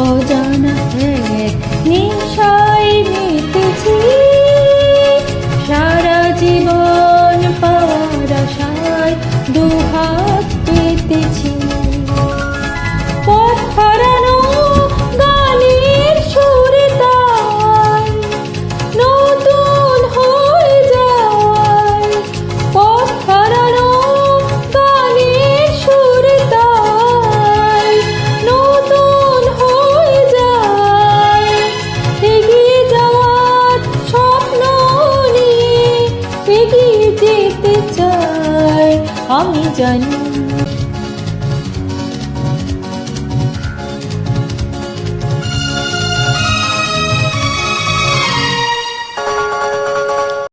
অজানা এক নেশায় মেতেছি সারা জীবন পাওয়ার আশায় আমি জানি।